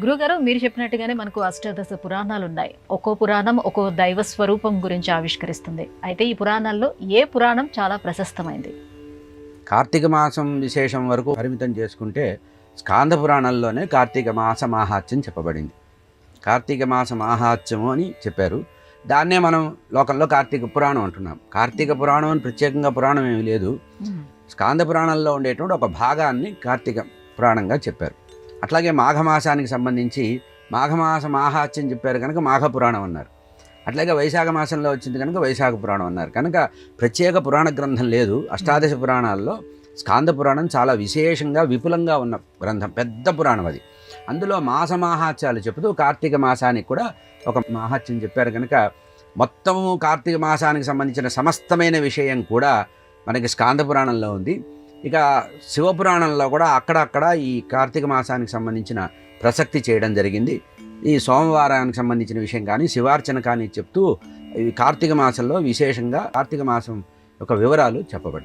గురుగారు మీరు చెప్పినట్టుగానే మనకు అష్టాదశ పురాణాలు ఉన్నాయి ఒక్కో పురాణం ఒక్కో దైవ స్వరూపం గురించి ఆవిష్కరిస్తుంది. అయితే ఈ పురాణాల్లో ఏ పురాణం చాలా ప్రశస్తమైంది? కార్తీక మాసం విశేషం వరకు పరిమితం చేసుకుంటే స్కాంద పురాణంలోనే కార్తీక మాస మాహాత్యం చెప్పబడింది. కార్తీక మాస మాహాత్యము అని చెప్పారు. దాన్నే మనం లోకంలో కార్తీక పురాణం అంటున్నాం. కార్తీక పురాణం అని ప్రత్యేకంగా పురాణం ఏమీ లేదు. స్కాంద పురాణంలో ఉండేటువంటి ఒక భాగాన్ని కార్తీక పురాణంగా చెప్పారు. అట్లాగే మాఘమాసానికి సంబంధించి మాఘమాస మాహాత్యం చెప్పారు కనుక మాఘ పురాణం అన్నారు. అట్లాగే వైశాఖ మాసంలో వచ్చింది కనుక వైశాఖ పురాణం అన్నారు. కనుక ప్రత్యేక పురాణ గ్రంథం లేదు. అష్టాదశ పురాణాల్లో స్కాంద పురాణం చాలా విశేషంగా విపులంగా ఉన్న గ్రంథం పెద్ద పురాణం అది. అందులో మాస మాహాత్యాలు చెబుతూ కార్తీక మాసానికి కూడా ఒక మాహాత్యం చెప్పారు కనుక మొత్తము కార్తీక మాసానికి సంబంధించిన సమస్తమైన విషయం కూడా మనకి స్కాంద పురాణంలో ఉంది. ఇక శివపురాణంలో కూడా అక్కడక్కడ ఈ కార్తీక మాసానికి సంబంధించిన ప్రసక్తి చేయడం జరిగింది. ఈ సోమవారానికి సంబంధించిన విషయం కానీ శివార్చన కానీ చెప్తూ ఈ కార్తీక మాసంలో విశేషంగా కార్తీక మాసం యొక్క వివరాలు చెప్పబడ్డాయి.